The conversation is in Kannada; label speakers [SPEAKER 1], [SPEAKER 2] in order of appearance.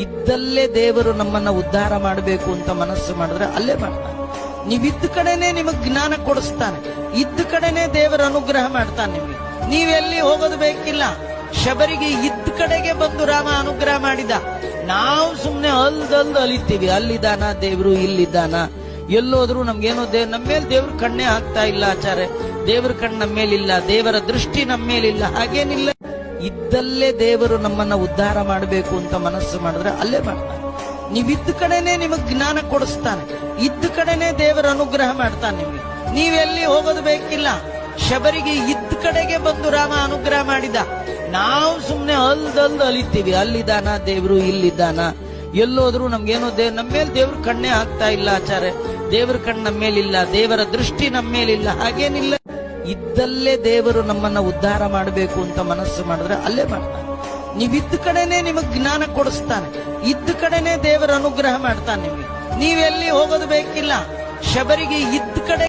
[SPEAKER 1] ಇದ್ದಲ್ಲೇ ದೇವರು ನಮ್ಮನ್ನ ಉದ್ಧಾರ ಮಾಡಬೇಕು ಅಂತ ಮನಸ್ಸು ಮಾಡಿದ್ರೆ ಅಲ್ಲೇ ಮಾಡ್ತಾನೆ. ನೀವಿದ್ದ ಕಡೆನೆ ನಿಮಗ್ ಜ್ಞಾನ ಕೊಡಿಸ್ತಾನೆ. ಇದ್ದ ಕಡೆನೆ ದೇವರ ಅನುಗ್ರಹ ಮಾಡ್ತಾನೆ ನಿಮಗೆ. ನೀವೆಲ್ಲಿ ಹೋಗೋದು ಬೇಕಿಲ್ಲ. ಶಬರಿಗೆ ಇದ್ದ ಕಡೆಗೆ ಬಂದು ರಾಮ ಅನುಗ್ರಹ ಮಾಡಿದ. ನಾವು ಸುಮ್ನೆ ಅಲ್ದಲ್ದು ಅಲಿತೀವಿ. ಅಲ್ಲಿದ್ದಾನ ದೇವರು, ಇಲ್ಲಿದ್ದಾನ. ಎಲ್ಲೋದ್ರು ನಮ್ಗೇನೋ ದೇವ್ ನಮ್ಮ ಮೇಲೆ ದೇವ್ರ ಕಣ್ಣೇ ಆಗ್ತಾ ಇಲ್ಲ ಆಚಾರ್ಯ. ದೇವ್ರ ಕಣ್ಣು ನಮ್ಮ ಮೇಲಿಲ್ಲ. ದೇವರ ದೃಷ್ಟಿ ನಮ್ಮ ಮೇಲಿಲ್ಲ. ಹಾಗೇನಿಲ್ಲ. ಇದ್ದಲ್ಲೇ ದೇವರು ನಮ್ಮನ್ನ ಉದ್ಧಾರ ಮಾಡಬೇಕು ಅಂತ ಮನಸ್ಸು ಮಾಡಿದ್ರೆ ಅಲ್ಲೇ ಮಾಡ್ತಾನೆ ನೀವಿದ್ದ ಕಡೆನೆ ನಿಮಗೆ ಜ್ಞಾನ ಕೊಡಿಸ್ತಾನೆ. ಇದ್ದ ಕಡೆನೆ ದೇವರ ಅನುಗ್ರಹ ಮಾಡ್ತಾನೆ ನಿಮಗೆ. ನೀವೆಲ್ಲಿ ಹೋಗೋದು ಬೇಕಿಲ್ಲ. ಶಬರಿಗೆ ಇದ್ದ ಕಡೆಗೆ ಬಂದು ರಾಮ ಅನುಗ್ರಹ ಮಾಡಿದ. ನಾವು ಸುಮ್ಮನೆ ಅಲ್ದಲ್ದು ಅಲಿತೀವಿ. ಅಲ್ಲಿದ್ದಾನ ದೇವರು, ಇಲ್ಲಿದ್ದಾನ? ಎಲ್ಲೋದ್ರು ನಮ್ಗೇನೋ ದೇವ್, ನಮ್ಮ ಮೇಲೆ ದೇವ್ರ ಕಣ್ಣೇ ಆಗ್ತಾ ಇಲ್ಲ ಆಚಾರ್ಯ. ದೇವ್ರ ಕಣ್ಣು ನಮ್ಮ ಮೇಲಿಲ್ಲ. ದೇವರ ದೃಷ್ಟಿ ನಮ್ಮ ಮೇಲಿಲ್ಲ. ಹಾಗೇನಿಲ್ಲ. ಇದ್ದಲ್ಲೇ ದೇವರು ನಮ್ಮನ್ನ ಉದ್ಧಾರ ಮಾಡಬೇಕು ಅಂತ ಮನಸ್ಸು ಮಾಡಿದ್ರೆ ಅಲ್ಲೇ ಮಾಡ್ತಾನೆ. ನೀವಿದ್ದ ಕಡೆನೆ ನಿಮಗ್ ಜ್ಞಾನ ಕೊಡಿಸ್ತಾನೆ. ಇದ್ದ ಕಡೆನೆ ದೇವರ ಅನುಗ್ರಹ ಮಾಡ್ತಾನೆ ನಿಮಗೆ. ನೀವೆಲ್ಲಿ ಹೋಗೋದು ಬೇಕಿಲ್ಲ. ಶಬರಿಗೆ ಇದ್ದ ಕಡೆ